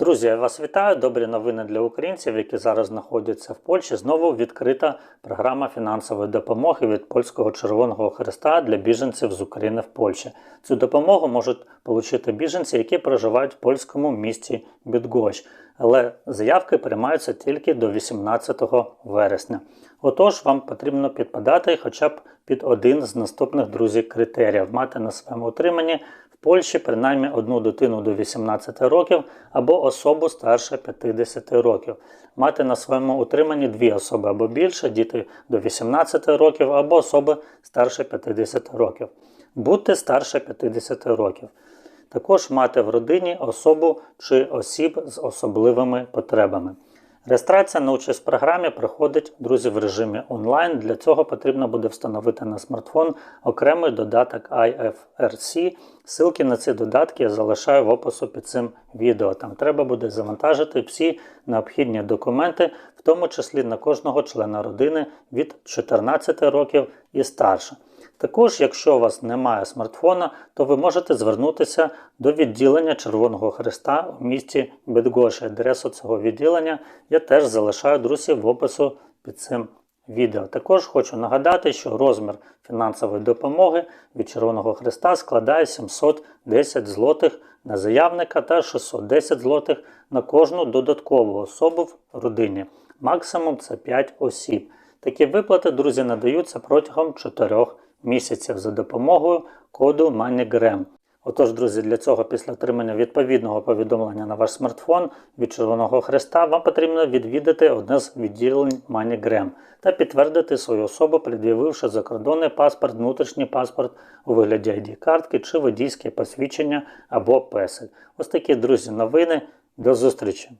Друзі, я вас вітаю. Добрі новини для українців, які зараз знаходяться в Польщі. Знову відкрита програма фінансової допомоги від польського Червоного Хреста для біженців з України в Польщі. Цю допомогу можуть отримати біженці, які проживають в польському місті Бідгощ. Але заявки приймаються тільки до 18 вересня. Отож, вам потрібно підпадати хоча б під один з наступних друзів критеріїв, мати на своєму утриманні в Польщі принаймні одну дитину до 18 років або особу старше 50 років, мати на своєму утриманні дві особи або більше, діти до 18 років або особи старше 50 років. Будьте старше 50 років. Також мати в родині особу чи осіб з особливими потребами. Реєстрація на участь в програмі проходить, друзі, в режимі онлайн. Для цього потрібно буде встановити на смартфон окремий додаток IFRC. Ссылки на ці додатки я залишаю в опису під цим відео. Там треба буде завантажити всі необхідні документи, в тому числі на кожного члена родини від 14 років і старше. Також, якщо у вас немає смартфона, то ви можете звернутися до відділення Червоного Христа у місті Бедгоші. Адресу цього відділення я теж залишаю друзі в опису під цим відео. Також хочу нагадати, що розмір фінансової допомоги від Червоного Христа складає 710 злотих на заявника та 610 злотих на кожну додаткову особу в родині. Максимум це 5 осіб. Такі виплати, друзі, надаються протягом 4 місяців за допомогою коду MoneyGram. Отож, друзі, для цього після отримання відповідного повідомлення на ваш смартфон від Червоного Хреста вам потрібно відвідати одне з відділень MoneyGram та підтвердити свою особу, пред'явивши закордонний паспорт, внутрішній паспорт у вигляді ID-картки чи водійське посвідчення або песель. Ось такі, друзі, новини. До зустрічі!